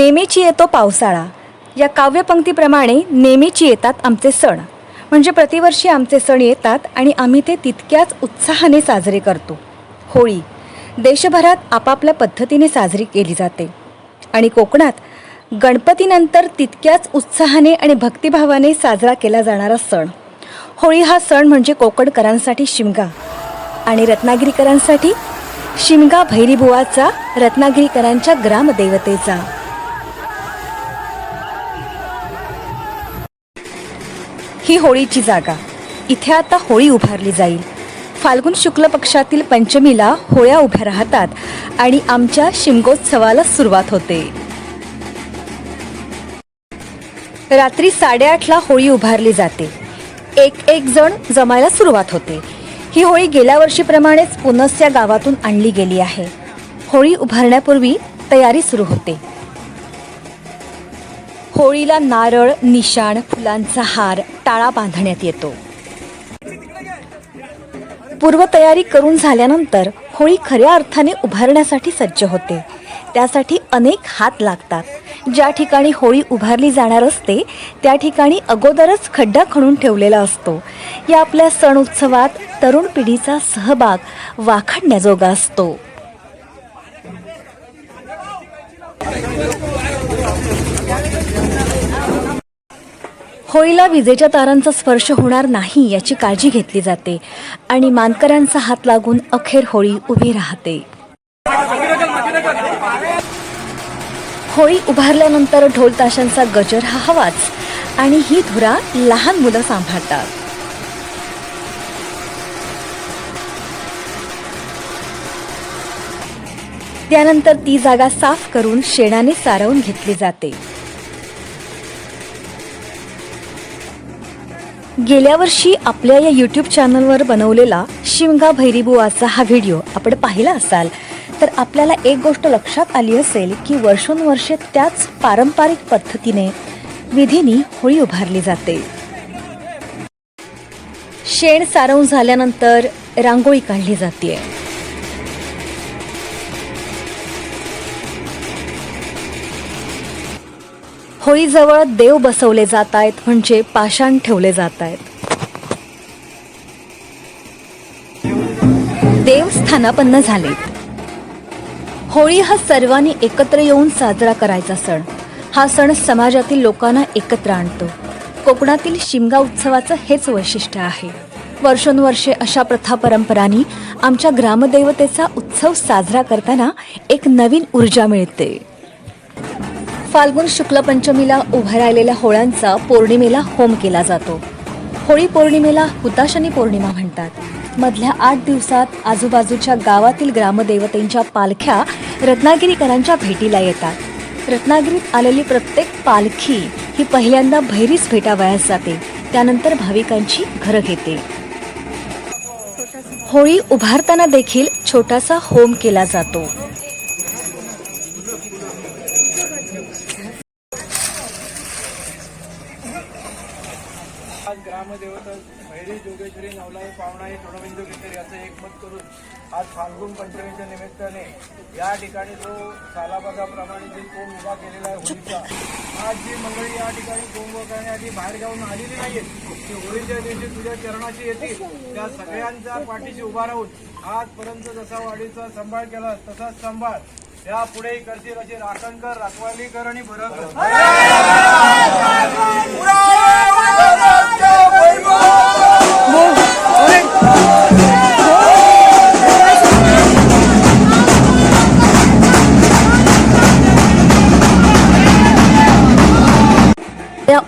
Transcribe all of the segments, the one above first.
नेहमीची येतो पावसाळा. या काव्यपंक्तीप्रमाणे नेहमीची येतात आमचे सण. म्हणजे प्रतिवर्षी आमचे सण येतात आणि आम्ही ते तितक्याच उत्साहाने साजरे करतो. होळी. देशभरात आपापल्या पद्धतीने साजरी केली जाते. आणि कोकणात गणपतीनंतर तितक्याच उत्साहाने आणि भक्तिभावाने साजरा केला जाणारा सण. होळी हा सण म्हणजे कोकणकरांसाठी शिमगा. आणि रत्नागिरीकरांसाठी शिमगा भैरीबुवाचा रत्नागिरीकरांच्या ग्रामदेवतेचा. ही होळीची जागा. इथे आता होळी उभारली जाईल. फाल्गुन शुक्ल पक्षातील पंचमीला होळ्या उभ्या राहतात आणि आमच्या शिमगोत्सवाला सुरुवात होते. रात्री साडेआठला होळी उभारली जाते. एक एक जण जमायला सुरुवात होते. ही होळी गेल्या वर्षीप्रमाणेच पुनस या गावातून आणली गेली आहे. होळी उभारण्यापूर्वी तयारी सुरू होते. होळीला नारळ निशाण फुलांचा हार टाळा बांधण्यात येतो. पूर्वतयारी करून झाल्यानंतर होळी खऱ्या अर्थाने उभारण्यासाठी सज्ज होते. त्यासाठी अनेक हात लागतात. ज्या ठिकाणी होळी उभारली जाणार असते त्या ठिकाणी अगोदरच खड्डा खणून ठेवलेला असतो. या आपल्या सण उत्सवात तरुण पिढीचा सहभाग वाखाणण्याजोगा असतो. होळीला विजेच्या तारांचा स्पर्श होणार नाही याची काळजी घेतली जाते आणि मानकऱ्यांचा हात लागून अखेर होळी उभी राहते. होळी उभारल्यानंतर ढोल ताशांचा गजर हा हवाच आणि ही धुरा लहान मुलं सांभाळतात. त्यानंतर ती जागा साफ करून शेणाने सारवून घेतली जाते. गेल्या वर्षी आपल्या या यूट्यूब चॅनलवर बनवलेला शिमगा भैरीबुवाचा हा व्हिडिओ आपण पाहिला असाल. तर आपल्याला एक गोष्ट लक्षात आली असेल की वर्षोनवर्षे त्याच पारंपरिक पद्धतीने विधीनी होळी उभारली जाते. शेण सारवून झाल्यानंतर रांगोळी काढली जाते. होळीजवळ देव बसवले जात आहेत म्हणजे पाषाण ठेवले जात आहेत देव स्थानापन्न झाले. होळी हा सर्वांनी एकत्र येऊन साजरा करायचा सण. हा सण समाजातील लोकांना एकत्र आणतो. कोकणातील शिमगा उत्सवाचं हेच वैशिष्ट्य आहे. वर्षानुवर्षे अशा प्रथा परंपरांनी आमच्या ग्रामदेवतेचा उत्सव साजरा करताना एक नवीन ऊर्जा मिळते. फाल्गुन शुक्ल पंचमीला उभा राहिलेल्या होळ्यांचा पौर्णिमेला होम केला जातो. होळी पौर्णिमेला हुताशनी पौर्णिमा म्हणतात. मधल्या आठ दिवसात आजूबाजूच्या गावातील ग्रामदेवतेंच्या पालख्या रत्नागिरीकरांच्या भेटीला येतात. रत्नागिरीत आलेली प्रत्येक पालखी ही पहिल्यांदा भैरीच भेटावयास जाते. त्यानंतर भाविकांची घरं घेते. होळी उभारताना देखील छोटासा होम केला जातो. आज ग्रामदेवता भैरी जोगेश्वरी नवलाई पावणाई तोडबिंदू केसरी असं एकमत करून आज फाल्गुन पंचमीच्या निमित्ताने या ठिकाणी जो सालाबागाप्रमाणे जे कोंब उभा केलेला आहे होळीचा आज जी मंडळी या ठिकाणी कोंब करण्यासाठी बाहेर जाऊन आलेली नाहीत ती होळीच्या दिवशी तुझ्या चरणाची येतील त्या सगळ्यांच्या पाठीशी उभा राहून आजपर्यंत जसा वाडीचा सांभाळ केला तसाच सांभाळ. या पुढेही करशील अशी राखणकर राखवालीकर आणि भरकर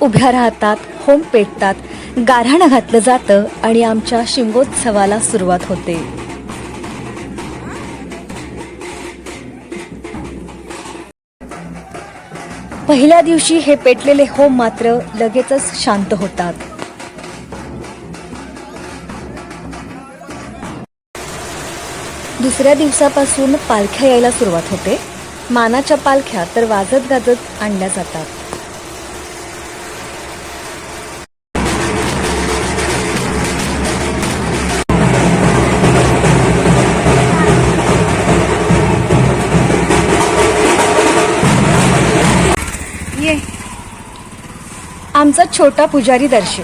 उभ्या राहतात होम पेटतात गाऱ्हाणं घातलं जातं आणि आमच्या शिमगोत्सवाला सुरुवात होते. पहिल्या दिवशी हे पेटलेले होम मात्र लगेचच शांत होतात. दुसऱ्या दिवसापासून पालख्या यायला सुरुवात होते. मानाच्या पालख्या तर वाजत गाजत आणल्या जातात. आमचा छोटा पुजारी दर्शन.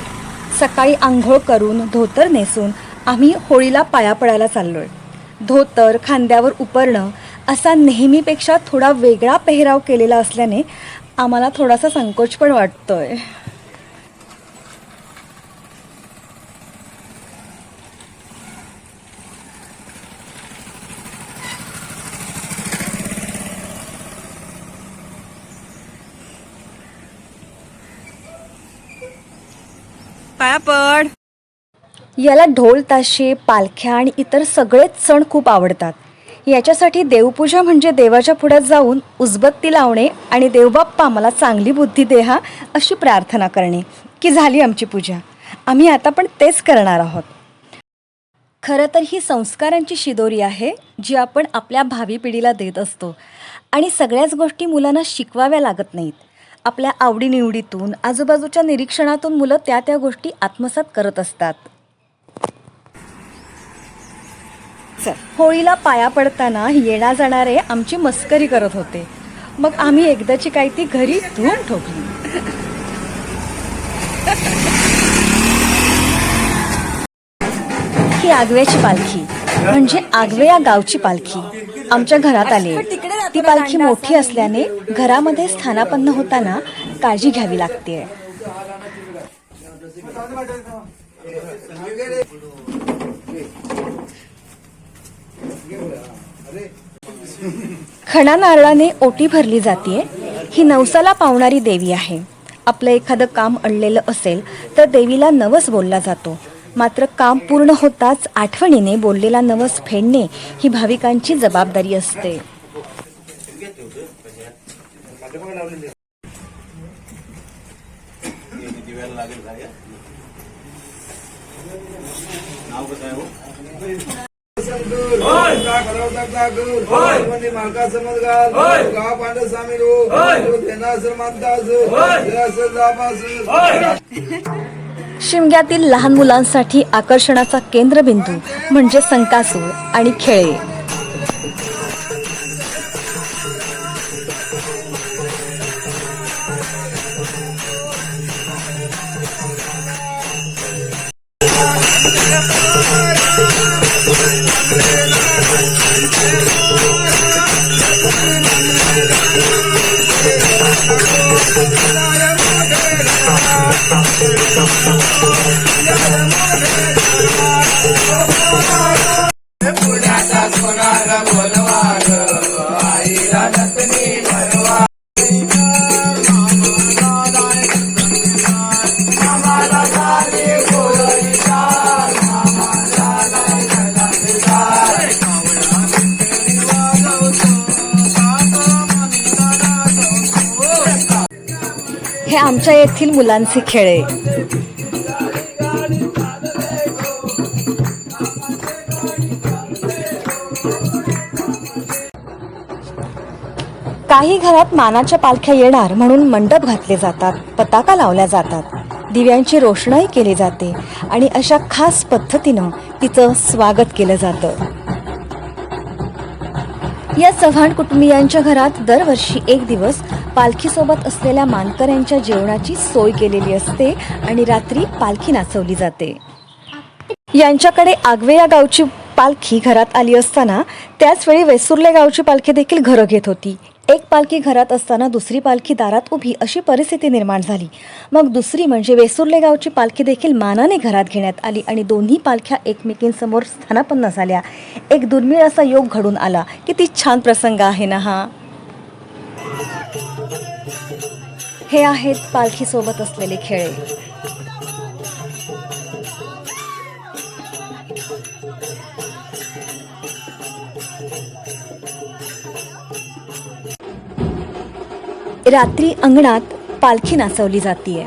सकाळी आंघोळ करून धोतर नेसून आम्ही होळीला पाया पडायला चाललोय. धोतर खांद्यावर उपरणं असा नेहमीपेक्षा थोडा वेगळा पेहराव केलेला असल्याने आम्हाला थोडासा संकोच पण वाटतोय. पाया पड याला ढोल ताशे पालख्या आणि इतर सगळेच सण खूप आवडतात. याच्यासाठी देवपूजा म्हणजे देवाच्या पुढ्यात जाऊन उजबत्ती लावणे आणि देवबाप्पा मला चांगली बुद्धी देहा अशी प्रार्थना करणे की झाली आमची पूजा. आम्ही आता पण तेच करणार आहोत. खरं तर ही संस्कारांची शिदोरी आहे जी आपण आपल्या भावी पिढीला देत असतो. आणि सगळ्याच गोष्टी मुलांना शिकवाव्या लागत नाहीत. आपल्या आवडीनिवडीतून आजूबाजूच्या निरीक्षणातून मुलं त्या त्या गोष्टी आत्मसात करत असतात. होळीला पाया पडताना येणा जाणारे आमची मस्करी करत होते. मग आम्ही एकदाची काही ती घरी धूम ठोकली. ही आगव्याची पालखी म्हणजे आगवे या गावची पालखी आमच्या घरात आली. ती पालखी मोठी असल्याने घरामध्ये स्थानापन्न होताना काळजी घ्यावी लागते. खणा नारळाने ओटी भरली जाते ही नवसाला पावणारी देवी आहे. आपलं एखादं काम अडलेलं असेल तर देवीला नवस बोलला जातो. मात्र काम पूर्ण होताच आठवणीने बोललेला नवस फेडणे ही भाविकांची जबाबदारी असते. मालका समज घाल गाव पांडव स्वामी रो त्यांना शिमग्यातील लहान मुलांसाठी आकर्षणाचा केंद्रबिंदू म्हणजे संकासूर आणि खेळे. हे येथील मुलांचे काही घरात मानाच्या पालख्या येणार म्हणून मंडप घातले जातात पताका लावल्या जातात. दिव्यांची रोषणाई केली जाते आणि अशा खास पद्धतीनं तिचं स्वागत केलं जातं. या चव्हाण कुटुंबियांच्या घरात दरवर्षी एक दिवस पालखीसोबत असलेल्या मानकऱ्यांच्या जेवणाची सोय केलेली असते आणि रात्री पालखी नाचवली जाते. यांच्याकडे आगवे या गावची पालखी घरात आली असताना त्याचवेळी वेसुर्ले गावची पालखी देखील घरं घेत होती. एक पालखी घरात असताना दुसरी पालखी दारात उभी अशी परिस्थिती निर्माण झाली. मग दुसरी म्हणजे वेसुर्ले गावची पालखी देखील मानाने घरात घेण्यात आली आणि दोन्ही पालख्या एकमेकींसमोर स्थानापन्न झाल्या. एक दुर्मिळ असा योग घडून आला. किती छान प्रसंग आहे ना हा. हे आहेत पालखीसोबत असलेले खेळ. रात्री अंगणात पालखी नाचवली जाते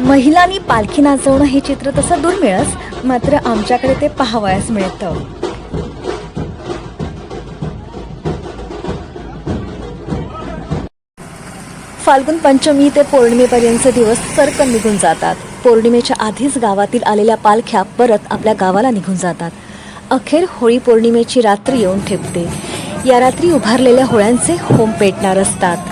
महिलांनी पालखी नाचवणं हे चित्र तसं दुर्मिळच मात्र आमच्याकडे ते पाहावयास मिळतं. फाल्गुन पंचमी ते पौर्णिमेपर्यंतचे दिवस सरकन निघून जातात. पौर्णिमेच्या आधीच गावातील आलेल्या पालख्या परत आपल्या गावाला निघून जातात. अखेर होळी पौर्णिमेची रात्र येऊन ठेपते. या रात्री उभारलेल्या होळ्यांचे होम पेटणार असतात.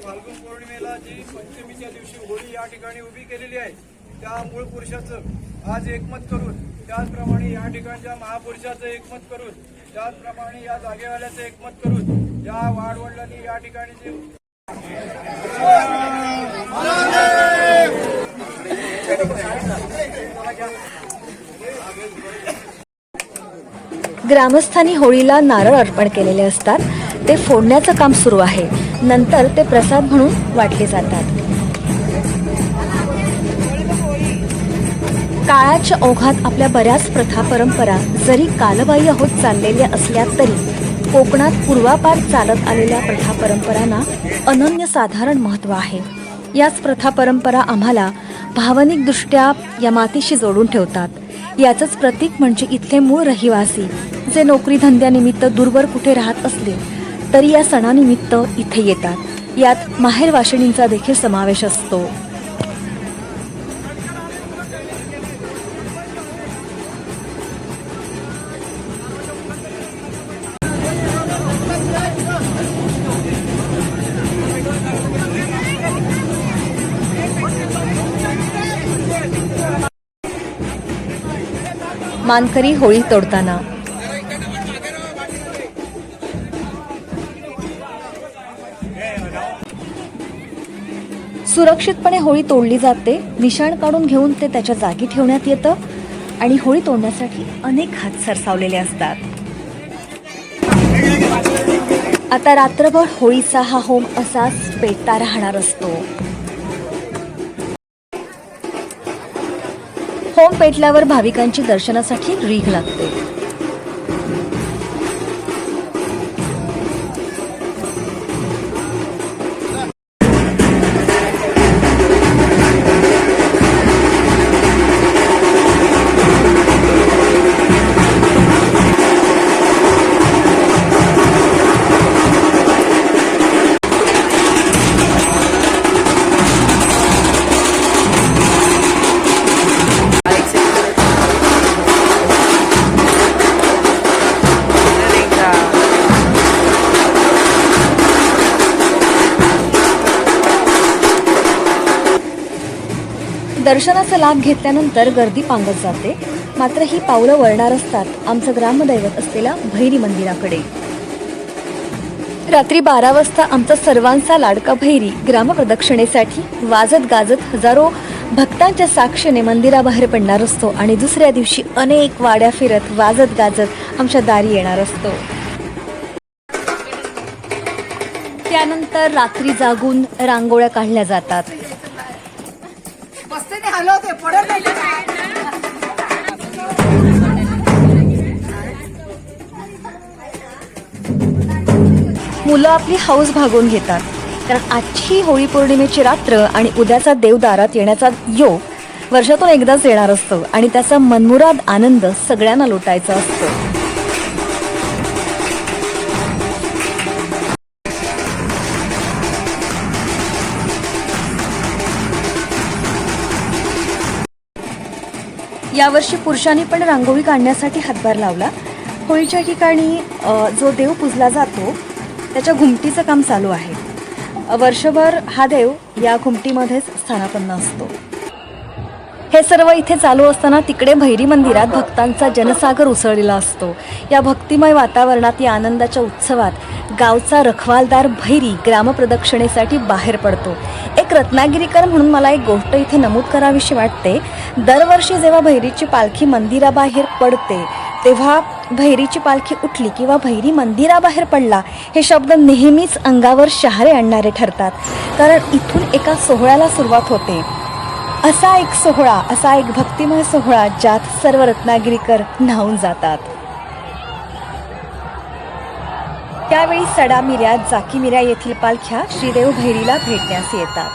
फाल्गुन पौर्णिमेला जी पंचमीच्या दिवशी होळी या ठिकाणी उभी केलेली आहे त्या मूळ पुरुषाचं आज एकमत करून त्याचप्रमाणे या ठिकाणच्या महापुरुषाचं एकमत करून त्याचप्रमाणे या जागेवाल्याचं एकमत करून या वाडवडिलांनी या ठिकाणी जे ग्रामस्थांनी होळीला नारळ अर्पण केलेले असतात. ते फोडण्याचं काम सुरू आहे. नंतर ते प्रसाद म्हणून वाटले जातात. काळाच्या ओघात आपल्या बऱ्याच प्रथा परंपरा जरी कालबाह्य होत चाललेल्या असल्या तरी कोकणात पूर्वापार चालत आलेल्या प्रथा परंपरांना अनन्यसाधारण महत्त्व आहे. याच प्रथा परंपरा आम्हाला भावनिकदृष्ट्या या मातीशी जोडून ठेवतात. याचंच प्रतीक म्हणजे इथले मूळ रहिवासी जे नोकरी धंद्यानिमित्त दूरवर कुठे राहत असले तरी या सणानिमित्त इथे येतात. यात माहेरवाशिणींचा देखील समावेश असतो. मानकरी होळी तोडताना. सुरक्षितपणे होळी तोडली जाते निशाण काढून घेऊन ते त्याच्या जागी ठेवण्यात येतं आणि होळी तोडण्यासाठी अनेक हात सरसावलेले असतात. आता रात्रभर होळीचा हा होम असाच पेटता राहणार असतो. पेटल्यावर भाविकांची दर्शनासाठी रीघ लागते. दर्शनाचा लाभ घेतल्यानंतर गर्दी पांगत जाते. मात्र ही पावलं वळणार असतात आमचं ग्रामदैवत असलेल्या भैरी मंदिराकडे. रात्री बारा वाजता आमचा सर्वांचा लाडका भैरी ग्रामप्रदक्षिणेसाठी वाजत गाजत हजारो भक्तांच्या साक्षीने मंदिराबाहेर पडणार असतो आणि दुसऱ्या दिवशी अनेक वाड्या फिरत वाजत गाजत आमच्या दारी येणार असतो. त्यानंतर रात्री जागून रांगोळ्या काढल्या जातात. आलो ते पडत नाही मुलं आपली हौस भागून घेतात. कारण आजची होळी पौर्णिमेची रात्र आणि उद्याचा देवदारात येण्याचा योग वर्षातून एकदाच येणार असतो आणि त्याचा मनमुराद आनंद सगळ्यांना लुटायचा असतो. यावर्षी पुरुषांनी पण रांगोळी काढण्यासाठी हातभार लावला. होळीच्या ठिकाणी जो देव पूजला जातो त्याच्या घुमटीचं काम चालू आहे. वर्षभर हा देव या घुमटीमध्येच स्थानापन्न असतो. हे सर्व इथे चालू असताना तिकडे भैरी मंदिरात भक्तांचा जनसागर उसळलेला असतो. या भक्तिमय वातावरणात या आनंदाच्या उत्सवात गावचा रखवालदार भैरी ग्रामप्रदक्षिणेसाठी बाहेर पडतो. एक रत्नागिरीकर म्हणून मला एक गोष्ट इथे नमूद करावीशी वाटते. दरवर्षी जेव्हा भैरीची पालखी मंदिराबाहेर पडते तेव्हा भैरीची पालखी उठली किंवा भैरी मंदिराबाहेर पडला हे शब्द नेहमीच अंगावर शहारे आणणारे ठरतात. कारण इथून एका सोहळ्याला सुरुवात होते. असा एक सोहळा असा एक भक्तिमय सोहळा ज्यात सर्व रत्नागिरीकर न्हावून जातात. त्यावेळी सडा मिऱ्या जाकी मिऱ्या येथील पालख्या श्रीदेव भैरीला भेटण्यास येतात.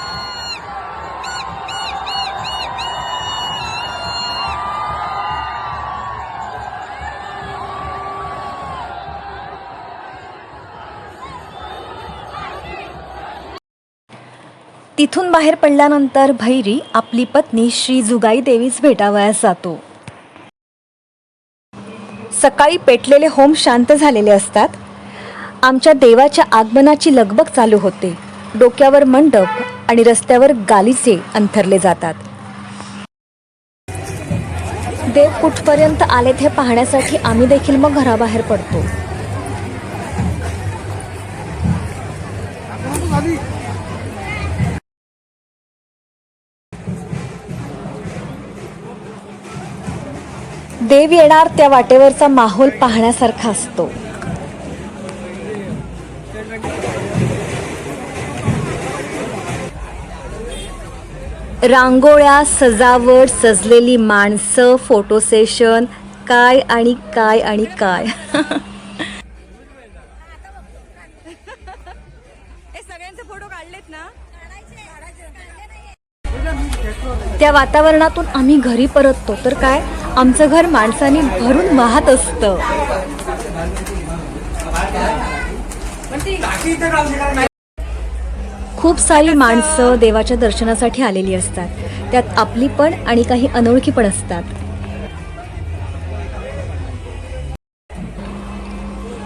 तिथून बाहेर पडल्यानंतर भैरी आपली पत्नी श्री जुगाई देवीस भेटावयास जातो. सकाळी पेटलेले होम शांत झालेले असतात. आमच्या देवाच्या आगमनाची लगबग चालू होते. डोक्यावर मंडप आणि रस्त्यावर गालीचे अंथरले जातात. देव कुठपर्यंत आलेत हे पाहण्यासाठी आम्ही देखील मग घराबाहेर पडतो. देव येणार त्या वाटेवरचा माहोल पाहण्यासारखा असतो. रांगोळ्या सजावट सजलेली माणसं फोटो सेशन काय आणि काय आणि काय. सगळ्यांचे फोटो काढलेत ना? त्या वातावरणातून आम्ही घरी परततो तर काय? आमचं घर माणसाने भरून वाहत असतं. खूप सारी माणसं देवाच्या दर्शनासाठी आलेली असतात. त्यात आपली पण आणि काही अनोळखी पण असतात.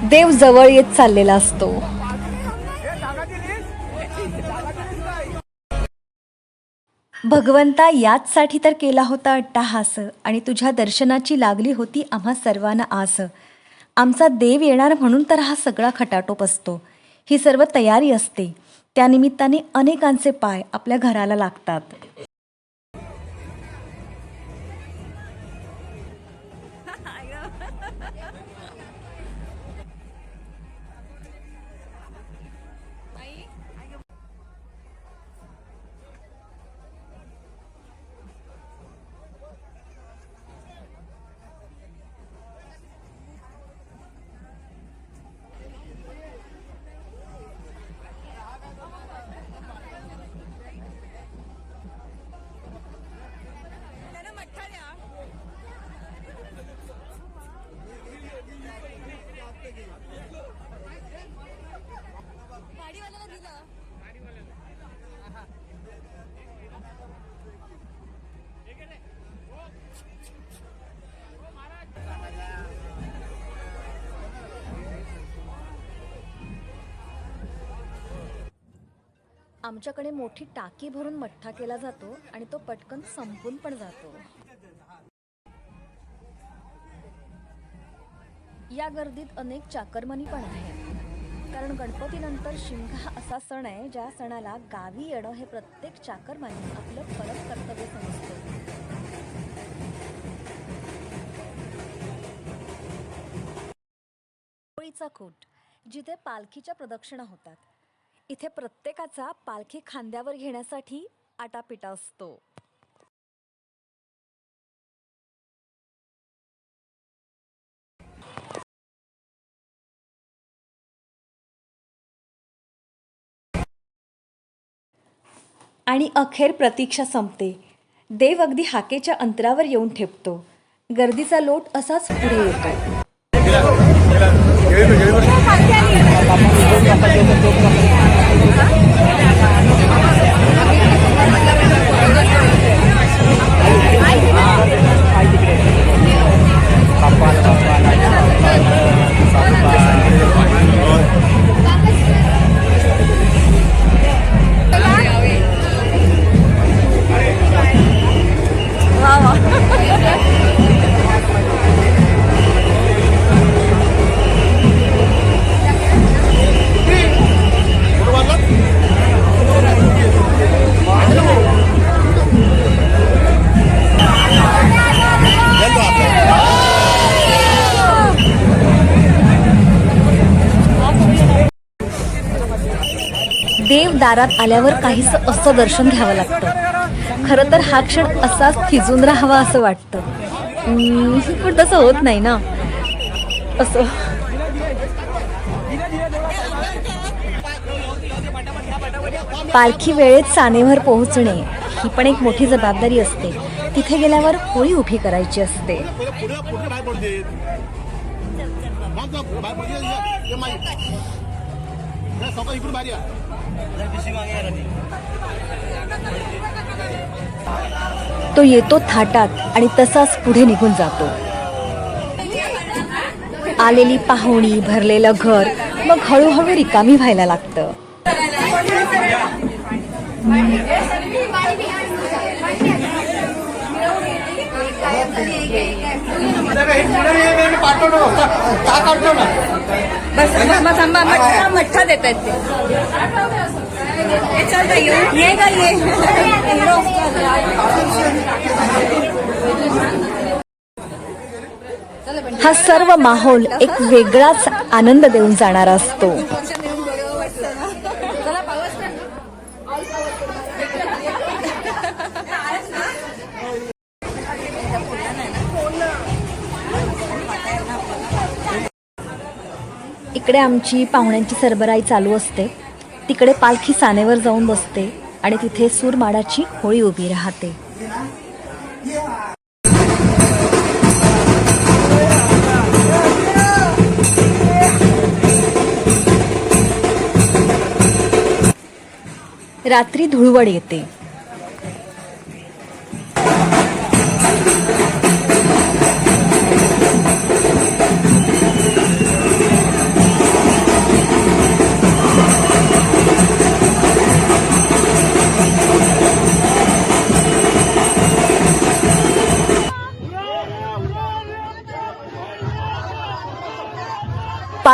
देव जवळ येत चाललेला असतो. भगवंता याचसाठी तर केला होता अट्टाहास आणि तुझ्या दर्शनाची लागली होती आम्हा सर्वांना आस. आमचा देव येणार म्हणून तर हा सगळा खटाटोप असतो. ही सर्व तयारी असते. त्यानिमित्ताने अनेकांचे पाय आपल्या घराला लागतात. आमच्याकडे मोठी टाकी भरून मठ्ठा केला जातो आणि तो पटकन संपून पण जातो. या गर्दीत अनेक चाकरमनी पण आहेत. कारण गणपतीनंतर शिमगा असा सण आहे ज्या सणाला गावी येणं हे प्रत्येक चाकरमानी आपलं परत कर्तव्य समजतं. होळीचा कूट जिथे पालखीच्या प्रदक्षिणा होतात इथे प्रत्येकाचा पालखी खांद्यावर घेण्यासाठी आटापिटा असतो. आणि अखेर प्रतीक्षा संपते. देव अगदी हाकेच्या अंतरावर येऊन ठेपतो. गर्दीचा लोट असाच पुढे येतो दारात आल्यावर काहीसं असं दर्शन घ्यावं लागतं. खरं तर हा क्षण असाच थिजून राहावा असं वाटतं. पण तसं होत नाही ना. असं. पालखी वेळेत सानेवर पोहोचणे ही पण एक मोठी जबाबदारी असते. तिथे गेल्यावर होळी उभी करायची असते. तो येतो थाटात आणि तसाच पुढे निघून जातो. आलेली पाहुणी भरलेलं घर मग हळूहळू रिकामी व्हायला लागतं. पाठवतो. ना. बस थांबा थांबा मठ्ठा मठ्ठा देत आहेत ते. चल ताई, ये ये का ये. हा सर्व माहोल एक वेगळाच आनंद देऊन जाणारा असतो. इकडे आमची पाहुण्यांची सरबराई चालू असते. तिकडे पालखी सानेवर जाऊन बसते आणि तिथे सूरमाडाची होळी उभी राहते. रात्री धुळवड येते.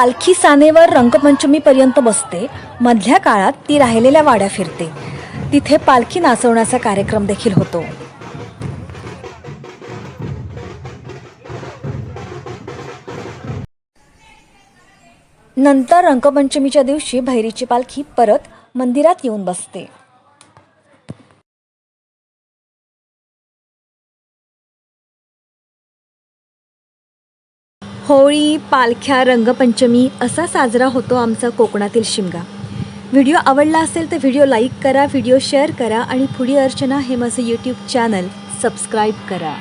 पालखी सानेवर रंगपंचमीपर्यंत बसते. मधल्या काळात ती राहिलेल्या वाड्या फिरते. तिथे पालखी नाचवण्याचा कार्यक्रम देखील होतो. नंतर रंगपंचमीच्या दिवशी भैरीची पालखी परत मंदिरात येऊन बसते. होळी पालख्या रंगपंचमी असा साजरा होतो आमचा कोकणातील शिमगा. व्हिडिओ आवडला असेल तर व्हिडिओ लाईक करा व्हिडिओ शेअर करा आणि पुढी अर्चना हे माझं यूट्यूब चॅनल सबस्क्राईब करा.